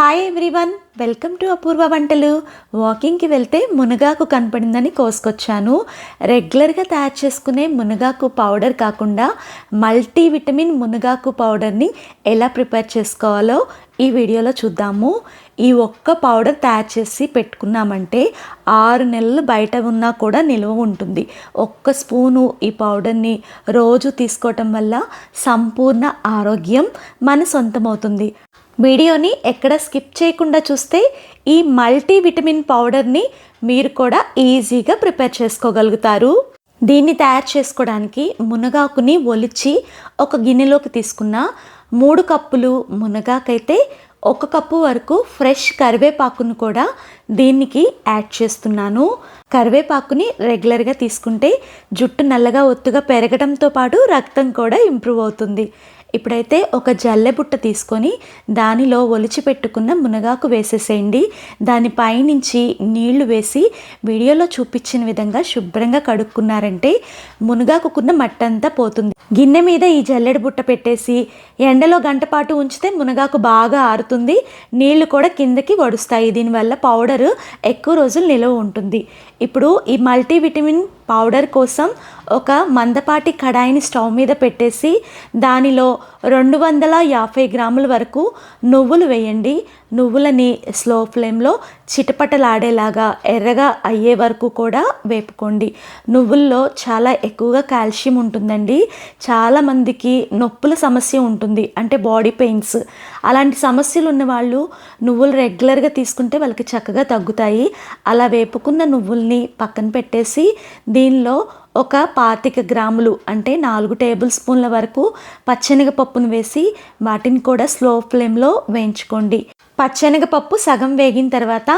Hi everyone welcome to Apoorva వంటలు వాకింగ్కి వెళ్తే మునగాకు కనపడిందని కోసుకొచ్చాను. రెగ్యులర్గా తయారు చేసుకునే మునగాకు పౌడర్ కాకుండా మల్టీ విటమిన్ మునగాకు పౌడర్ని ఎలా ప్రిపేర్ చేసుకోవాలో ఈ వీడియోలో చూద్దాము. ఈ ఒక్క పౌడర్ తయారు చేసి పెట్టుకున్నామంటే ఆరు నెలలు బయట ఉన్నా కూడా నిల్వ ఉంటుంది. ఒక్క స్పూను ఈ పౌడర్ని రోజు తీసుకోవటం వల్ల సంపూర్ణ ఆరోగ్యం మన సొంతమవుతుంది. వీడియోని ఎక్కడ స్కిప్ చేయకుండా చూస్తే ఈ మల్టీ విటమిన్ పౌడర్ని మీరు కూడా ఈజీగా ప్రిపేర్ చేసుకోగలుగుతారు. దీన్ని తయారు చేసుకోవడానికి మునగాకుని ఒలిచి ఒక గిన్నెలోకి తీసుకున్న మూడు కప్పులు మునగాకైతే ఒక కప్పు వరకు ఫ్రెష్ కరివేపాకును కూడా దీనికి యాడ్ చేస్తున్నాను. కరివేపాకుని రెగ్యులర్గా తీసుకుంటే జుట్టు నల్లగా ఒత్తుగా పెరగడంతో పాటు రక్తం కూడా ఇంప్రూవ్ అవుతుంది. ఇప్పుడైతే ఒక జల్లె బుట్ట తీసుకొని దానిలో ఒలిచి పెట్టుకున్న మునగాకు వేసేసేయండి. దానిపైనుంచి నీళ్ళు వేసి వీడియోలో చూపించిన విధంగా శుభ్రంగా కడుక్కున్నారంటే మునగాకుకున్న మట్టంతా అంతా పోతుంది. గిన్నె మీద ఈ జల్లెడు బుట్ట పెట్టేసి ఎండలో గంట పాటు ఉంచితే మునగాకు బాగా ఆరుతుంది. నీళ్ళు కూడా కిందకి వడుస్తాయి దీనివల్ల పౌడరు ఎక్కువ రోజులు నిలవ ఉంటుంది. ఇప్పుడు ఈ మల్టీవిటమిన్ పౌడర్ కోసం ఒక మందపాటి కడాయిని స్టవ్ మీద పెట్టేసి దానిలో రెండు వందల యాభై గ్రాముల వరకు నువ్వులు వేయండి. నువ్వులని స్లో ఫ్లేమ్లో చిటపటలాడేలాగా ఎర్రగా అయ్యే వరకు కూడా వేపుకోండి. నువ్వుల్లో చాలా ఎక్కువగా కాల్షియం ఉంటుందండి. చాలామందికి నొప్పుల సమస్య ఉంటుంది అంటే బాడీ పెయిన్స్. అలాంటి సమస్యలు ఉన్న వాళ్ళు నువ్వులు రెగ్యులర్గా తీసుకుంటే వాళ్ళకి చక్కగా తగ్గుతాయి. అలా వేపుకున్న నువ్వుల్ని పక్కన పెట్టేసి దీనిలో ఒక పాతిక గ్రాములు అంటే నాలుగు టేబుల్ స్పూన్ల వరకు పచ్చెనగపప్పును వేసి వాటిని కూడా స్లో ఫ్లేమ్లో వేయించుకోండి. పచ్చెనగపప్పు సగం వేగిన తర్వాత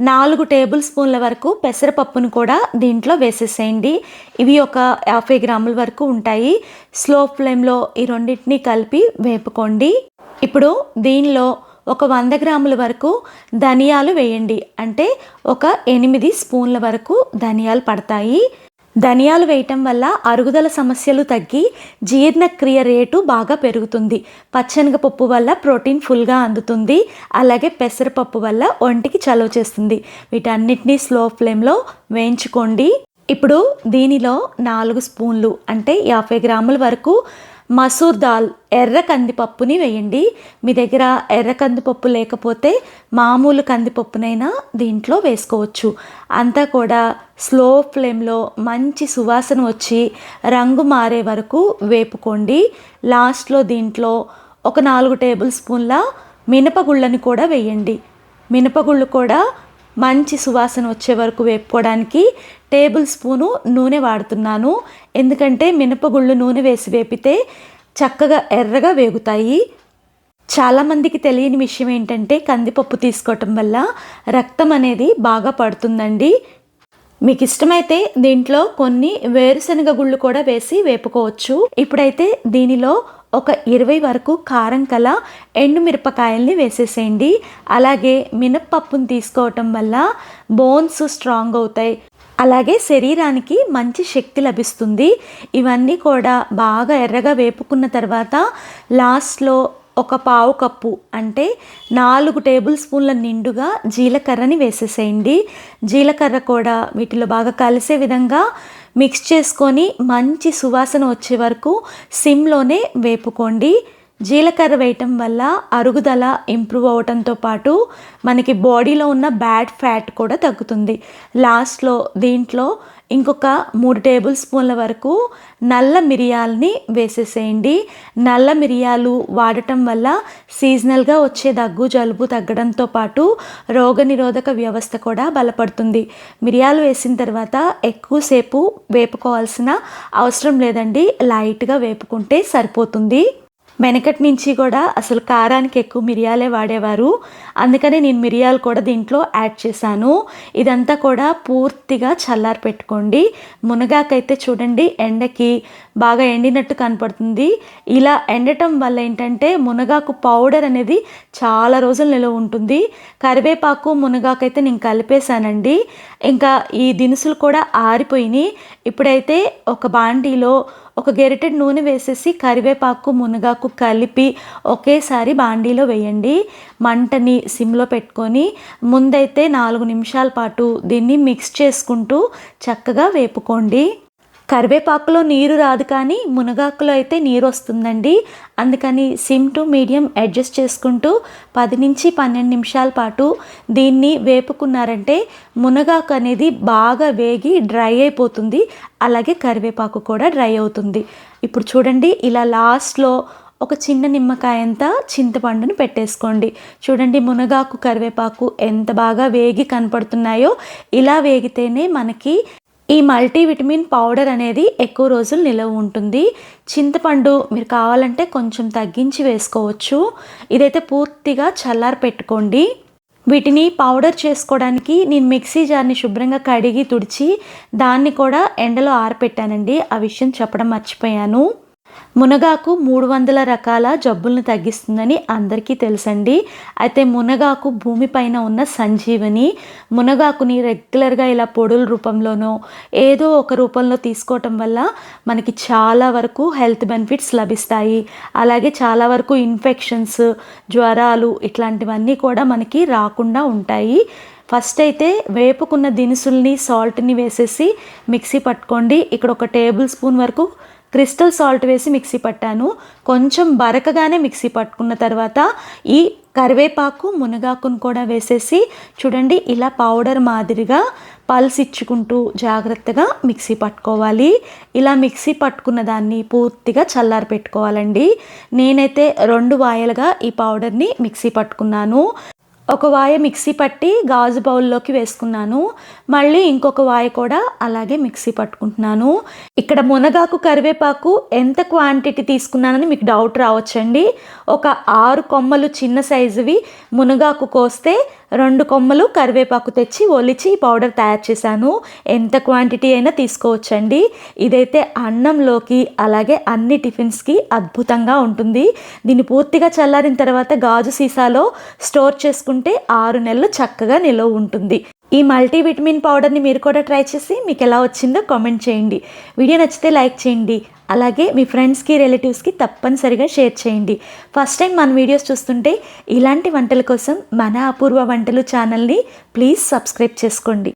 నాలుగు టేబుల్ స్పూన్ల వరకు పెసరపప్పును కూడా దీంట్లో వేసేసేయండి. ఇవి ఒక యాభై గ్రాముల వరకు ఉంటాయి. స్లో ఫ్లేమ్లో ఈ రెండింటిని కలిపి వేపుకోండి. ఇప్పుడు దీనిలో ఒక వంద గ్రాముల వరకు ధనియాలు వేయండి. అంటే ఒక ఎనిమిది స్పూన్ల వరకు ధనియాలు పడతాయి. ధనియాలు వేయటం వల్ల అరుగుదల సమస్యలు తగ్గి జీర్ణక్రియ రేటు బాగా పెరుగుతుంది. పచ్చనగపప్పు వల్ల ప్రోటీన్ ఫుల్గా అందుతుంది. అలాగే పెసరపప్పు వల్ల ఒంటికి చలవ చేస్తుంది. వీటన్నిటినీ స్లో ఫ్లేమ్లో వేయించుకోండి. ఇప్పుడు దీనిలో నాలుగు స్పూన్లు అంటే యాభై గ్రాముల వరకు మసూర్ దాల్ ఎర్ర కందిపప్పుని వేయండి. మీ దగ్గర ఎర్ర కందిపప్పు లేకపోతే మామూలు కందిపప్పునైనా దీంట్లో వేసుకోవచ్చు. అంతా కూడా స్లో ఫ్లేమ్లో మంచి సువాసన వచ్చి రంగు మారే వరకు వేపుకోండి. లాస్ట్లో దీంట్లో ఒక నాలుగు టేబుల్ స్పూన్ల మినపగుళ్ళని కూడా వేయండి. మినపగుళ్ళు కూడా మంచి సువాసన వచ్చే వరకు వేపుకోవడానికి టేబుల్ స్పూను నూనె వాడుతున్నాను. ఎందుకంటే మినపగుళ్ళు నూనె వేసి వేపితే చక్కగా ఎర్రగా వేగుతాయి. చాలామందికి తెలియని విషయం ఏంటంటే కందిపప్పు తీసుకోవటం వల్ల రక్తం అనేది బాగా పడుతుందండి. మీకు ఇష్టమైతే దీంట్లో కొన్ని వేరుశనగ గుళ్ళు కూడా వేసి వేపుకోవచ్చు. ఇప్పుడైతే దీనిలో ఒక ఇరవై వరకు కారం కల ఎండుమిరపకాయల్ని వేసేసేయండి. అలాగే మినప్పప్పును తీసుకోవటం వల్ల బోన్స్ స్ట్రాంగ్ అవుతాయి. అలాగే శరీరానికి మంచి శక్తి లభిస్తుంది. ఇవన్నీ కూడా బాగా ఎర్రగా వేపుకున్న తర్వాత లాస్ట్లో ఒక పావు కప్పు అంటే నాలుగు టేబుల్ స్పూన్ల నిండుగా జీలకర్రని వేసేసేయండి. జీలకర్ర కూడా వీటిలో బాగా కలిసే విధంగా మిక్స్ చేసుకొని మంచి సువాసన వచ్చే వరకు సిమ్లోనే వేపుకోండి. జీలకర్ర వేయటం వల్ల అరుగుదల ఇంప్రూవ్ అవటంతో పాటు మనకి బాడీలో ఉన్న బ్యాడ్ ఫ్యాట్ కూడా తగ్గుతుంది. లాస్ట్లో దీంట్లో ఇంకొక మూడు టేబుల్ స్పూన్ల వరకు నల్ల మిరియాలని వేసేసేయండి. నల్ల మిరియాలు వాడటం వల్ల సీజనల్గా వచ్చే దగ్గు జలుబు తగ్గడంతో పాటు రోగనిరోధక వ్యవస్థ కూడా బలపడుతుంది. మిరియాలు వేసిన తర్వాత ఎక్కువసేపు వేపుకోవాల్సిన అవసరం లేదండి. లైట్గా వేపుకుంటే సరిపోతుంది. వెనకటి నుంచి కూడా అసలు కారానికి ఎక్కువ మిరియాలే వాడేవారు. అందుకనే నేను మిరియాలు కూడా దీంట్లో యాడ్ చేశాను. ఇదంతా కూడా పూర్తిగా చల్లారి పెట్టుకోండి. మునగాకైతే చూడండి ఎండకి బాగా ఎండినట్టు కనపడుతుంది. ఇలా ఎండటం వల్ల ఏంటంటే మునగాకు పౌడర్ అనేది చాలా రోజులు నిలవ ఉంటుంది. కరివేపాకు మునగాకైతే నేను కలిపేశానండి. ఇంకా ఈ దినుసులు కూడా ఆరిపోయినాయి. ఇప్పుడైతే ఒక బాండీలో ఒక గెరిటెడ్ నూనె వేసేసి కరివేపాకు మునగాకు కలిపి ఒకేసారి బాండీలో వేయండి. మంటని సిమ్లో పెట్టుకొని ముందైతే నాలుగు నిమిషాల పాటు దీన్ని మిక్స్ చేసుకుంటూ చక్కగా వేపుకోండి. కరివేపాకులో నీరు రాదు కానీ మునగాకులో అయితే నీరు వస్తుందండి. అందుకని సిమ్ టు మీడియం అడ్జస్ట్ చేసుకుంటూ పది నుంచి పన్నెండు నిమిషాల పాటు దీన్ని వేపుకున్నారంటే మునగాకు అనేది బాగా వేగి డ్రై అయిపోతుంది. అలాగే కరివేపాకు కూడా డ్రై అవుతుంది. ఇప్పుడు చూడండి ఇలా లాస్ట్లో ఒక చిన్న నిమ్మకాయ అంతా చింతపండును పెట్టేసుకోండి. చూడండి మునగాకు కరివేపాకు ఎంత బాగా వేగి కనపడుతున్నాయో. ఇలా వేగితేనే మనకి ఈ మల్టీవిటమిన్ పౌడర్ అనేది ఎక్కువ రోజులు నిలవ ఉంటుంది. చింతపండు మీరు కావాలంటే కొంచెం తగ్గించి వేసుకోవచ్చు. ఇదైతే పూర్తిగా చల్లారి పెట్టుకోండి. వీటిని పౌడర్ చేసుకోవడానికి నేను మిక్సీ జార్ని శుభ్రంగా కడిగి తుడిచి దాన్ని కూడా ఎండలో ఆరపెట్టానండి. ఆ విషయం చెప్పడం మర్చిపోయాను. మునగాకు మూడు వందల రకాల జబ్బులను తగ్గిస్తుందని అందరికీ తెలుసండి. అయితే మునగాకు భూమిపైన ఉన్న సంజీవని మునగాకుని రెగ్యులర్గా ఇలా పొడుల రూపంలోనో ఏదో ఒక రూపంలో తీసుకోవటం వల్ల మనకి చాలా వరకు హెల్త్ బెనిఫిట్స్ లభిస్తాయి. అలాగే చాలా వరకు ఇన్ఫెక్షన్స్ జ్వరాలు ఇట్లాంటివన్నీ కూడా మనకి రాకుండా ఉంటాయి. ఫస్ట్ అయితే వేపుకున్న దినుసుల్ని సాల్ట్ని వేసేసి మిక్సీ పట్టుకోండి. ఇక్కడ ఒక టేబుల్ స్పూన్ వరకు క్రిస్టల్ సాల్ట్ వేసి మిక్సీ పట్టాను. కొంచెం బరకగానే మిక్సీ పట్టుకున్న తర్వాత ఈ కరివేపాకు మునగాకును కూడా వేసేసి చూడండి ఇలా పౌడర్ మాదిరిగా పల్స్ ఇచ్చుకుంటూ జాగ్రత్తగా మిక్సీ పట్టుకోవాలి. ఇలా మిక్సీ పట్టుకున్న దాన్ని పూర్తిగా చల్లారి పెట్టుకోవాలండి నేనైతే రెండు వాయలుగా ఈ పౌడర్ని మిక్సీ పట్టుకున్నాను. ఒక వాయ మిక్సీ పట్టి గాజు బౌల్లోకి వేసుకున్నాను. మళ్ళీ ఇంకొక వాయ కూడా అలాగే మిక్సీ పట్టుకుంటున్నాను. ఇక్కడ మునగాకు కరివేపాకు ఎంత క్వాంటిటీ తీసుకున్నానని మీకు డౌట్ రావచ్చండి. ఒక ఆరు కొమ్మలు చిన్న సైజువి మునగాకు కోస్తే రెండు కొమ్మలు కరివేపాకు తెచ్చి ఒలిచి పౌడర్ తయారు చేశాను. ఎంత క్వాంటిటీ అయినా తీసుకోవచ్చండి. ఇదైతే అన్నంలోకి అలాగే అన్ని టిఫిన్స్కి అద్భుతంగా ఉంటుంది. దీన్ని పూర్తిగా చల్లారిన తర్వాత గాజు సీసాలో స్టోర్ చేసుకుంటే ఆరు నెలలు చక్కగా నిలవ ఉంటుంది. ఈ మల్టీవిటమిన్ పౌడర్ని మీరు కూడా ట్రై చేసి మీకు ఎలా వచ్చిందో కామెంట్ చేయండి. వీడియో నచ్చితే లైక్ చేయండి. అలాగే మీ ఫ్రెండ్స్కి రిలేటివ్స్కి తప్పనిసరిగా షేర్ చేయండి. ఫస్ట్ టైం మన వీడియోస్ చూస్తుంటే ఇలాంటి వంటల కోసం మన అపూర్వ వంటలు ఛానల్ని ప్లీజ్ సబ్స్క్రైబ్ చేసుకోండి.